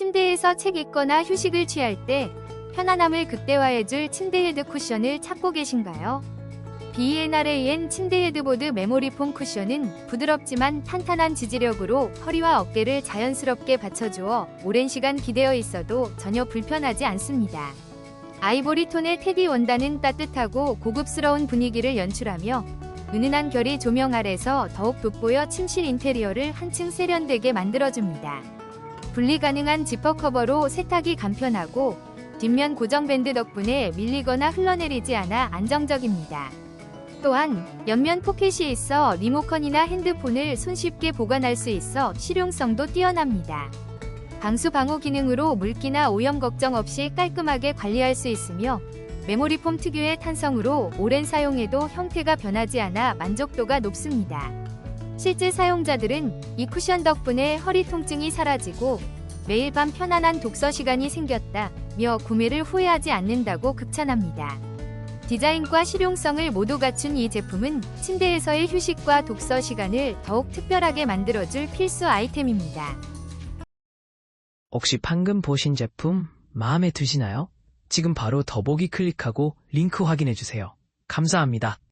침대에서 책 읽거나 휴식을 취할 때 편안함을 극대화해줄 침대 헤드 쿠션을 찾고 계신가요? B&RAN 침대 헤드보드 메모리 폼 쿠션은 부드럽지만 탄탄한 지지력으로 허리와 어깨를 자연스럽게 받쳐주어 오랜 시간 기대어 있어도 전혀 불편하지 않습니다. 아이보리 톤의 테디 원단은 따뜻하고 고급스러운 분위기를 연출하며 은은한 결이 조명 아래서 더욱 돋보여 침실 인테리어를 한층 세련되게 만들어줍니다. 분리 가능한 지퍼 커버로 세탁이 간편하고 뒷면 고정 밴드 덕분에 밀리거나 흘러내리지 않아 안정적입니다. 또한 옆면 포켓이 있어 리모컨이나 핸드폰을 손쉽게 보관할 수 있어 실용성도 뛰어납니다. 방수 방호 기능으로 물기나 오염 걱정 없이 깔끔하게 관리할 수 있으며 메모리 폼 특유의 탄성으로 오랜 사용해도 형태가 변하지 않아 만족도가 높습니다. 실제 사용자들은 이 쿠션 덕분에 허리 통증이 사라지고 매일 밤 편안한 독서 시간이 생겼다며 구매를 후회하지 않는다고 극찬합니다. 디자인과 실용성을 모두 갖춘 이 제품은 침대에서의 휴식과 독서 시간을 더욱 특별하게 만들어줄 필수 아이템입니다. 혹시 방금 보신 제품 마음에 드시나요? 지금 바로 더보기 클릭하고 링크 확인해주세요. 감사합니다.